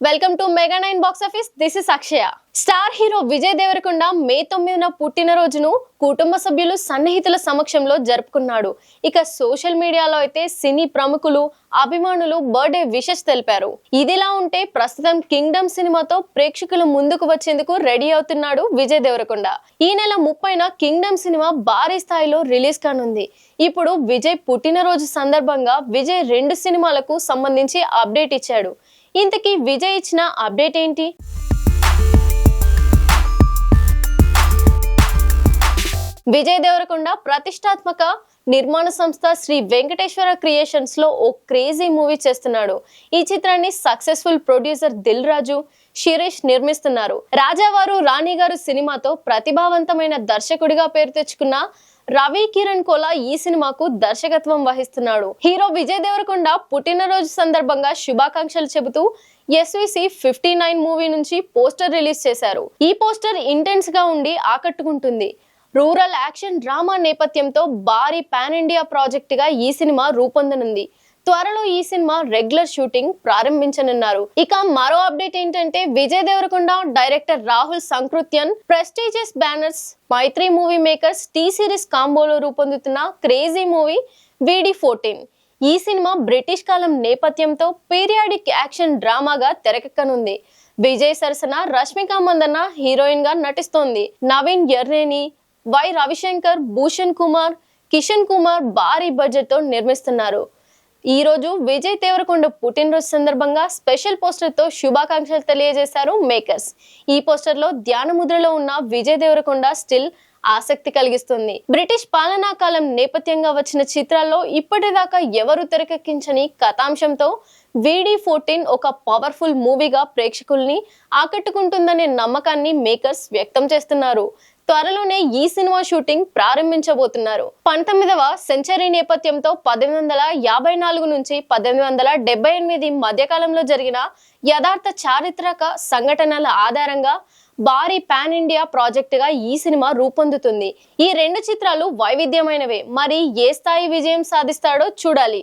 Welcome to Mega Nine Box Office this is Akshaya star hero Vijay Devarakonda May తొమ్మిదిన పుట్టినరోజును కుటుంబ సభ్యులు సన్నిహితుల సమక్షంలో జరుపుకున్నాడు. ఇక సోషల్ మీడియాలో అయితే సినీ ప్రముఖులు అభిమానులు బర్త్డే విషెస్ తెలిపారు. ఇదిలా ఉంటే ప్రస్తుతం కింగ్డమ్ సినిమాతో ప్రేక్షకుల ముందుకు వచ్చేందుకు రెడీ అవుతున్నాడు విజయ్ దేవరకొండ ఈ నెల ముప్పైన కింగ్డమ్ సినిమా భారీ స్థాయిలో రిలీజ్ కానుంది. ఇప్పుడు విజయ్ పుట్టినరోజు సందర్భంగా విజయ్ రెండు సినిమాలకు సంబంధించి అప్డేట్ ఇచ్చాడు. ఇంతకీ విజయ్ ఇచ్చిన అప్డేట్ ఏంటి? విజయ్ దేవరకొండ ప్రతిష్టాత్మక నిర్మాణ సంస్థ శ్రీ వెంకటేశ్వర క్రియేషన్స్లో ఓ క్రేజీ మూవీ చేస్తున్నాడు. ఈ చిత్రాన్ని సక్సెస్ఫుల్ ప్రొడ్యూసర్ దిల్ రాజు శిరీష్ నిర్మిస్తున్నారు. రాజావారు రాణి గారు సినిమాతో ప్రతిభావంతమైన దర్శకుడిగా పేరు తెచ్చుకున్న రవి కిరణ్ కోలా ఈ సినిమాకు దర్శకత్వం వహిస్తున్నాడు. హీరో విజయ్ దేవరకొండ పుట్టినరోజు సందర్భంగా శుభాకాంక్షలు చెబుతూ ఎస్విసి ఫిఫ్టీ నైన్ మూవీ నుంచి పోస్టర్ రిలీజ్ చేశారు. ఈ పోస్టర్ ఇంటెన్స్గా ఉండి ఆకట్టుకుంటుంది. రూరల్ యాక్షన్ డ్రామా నేపథ్యంతో భారీ పాన్ ఇండియా ప్రాజెక్ట్గా ఈ సినిమా రూపొందనుంది. త్వరలో ఈ సినిమా రెగ్యులర్ షూటింగ్ ప్రారంభించనున్నారు. ఇక మరో అప్డేట్ ఏంటంటే Vijay Deverakonda director Rahul Sankrityan prestigious banners Mythri movie makers T series కాంబోలో రూపొందుతున్న crazy movie V D fourteen. ఈ సినిమా బ్రిటిష్ కాలం నేపథ్యంతో పీరియాడిక్ యాక్షన్ డ్రామాగా తెరకెక్కనుంది. విజయ్ సరసన రష్మిక మందన్న హీరోయిన్గా నటిస్తోంది. నవీన్ ఎర్నేని వై రవిశంకర్ భూషణ్ కుమార్ కిషన్ కుమార్ భారీ బడ్జెట్తో నిర్మిస్తున్నారు. ఈ రోజు విజయ్ దేవరకొండ పుట్టినరోజు సందర్భంగా స్పెషల్ పోస్టర్తో శుభాకాంక్షలు తెలియజేశారు మేకర్స్. ఈ పోస్టర్లో ధ్యానముద్రలో ధ్యాన ముద్రలో ఉన్న విజయ్ దేవరకొండ స్టిల్ ఆసక్తి కలిగిస్తుంది. బ్రిటిష్ పాలనా కాలం నేపథ్యంగా వచ్చిన చిత్రాల్లో ఇప్పటిదాకా ఎవరు తెరకెక్కించని కథాంశంతో వీడి ఫోర్టీన్ ఒక పవర్ఫుల్ మూవీగా ప్రేక్షకుల్ని ఆకట్టుకుంటుందనే నమ్మకాన్ని మేకర్స్ వ్యక్తం చేస్తున్నారు. త్వరలోనే ఈ సినిమా షూటింగ్ ప్రారంభించబోతున్నారు. పంతొమ్మిదవ సెంచరీ నేపథ్యంతో పద్దెనిమిది వందల యాభై నాలుగు నుంచి పద్దెనిమిది వందల డెబ్బై ఎనిమిది మధ్యకాలంలో జరిగిన యథార్థ చారిత్రక సంఘటనల ఆధారంగా భారీ పాన్ ఇండియా ప్రాజెక్టుగా ఈ సినిమా రూపొందుతుంది. ఈ రెండు చిత్రాలు వైవిధ్యమైనవే. మరి ఏ స్థాయి విజయం సాధిస్తాడో చూడాలి.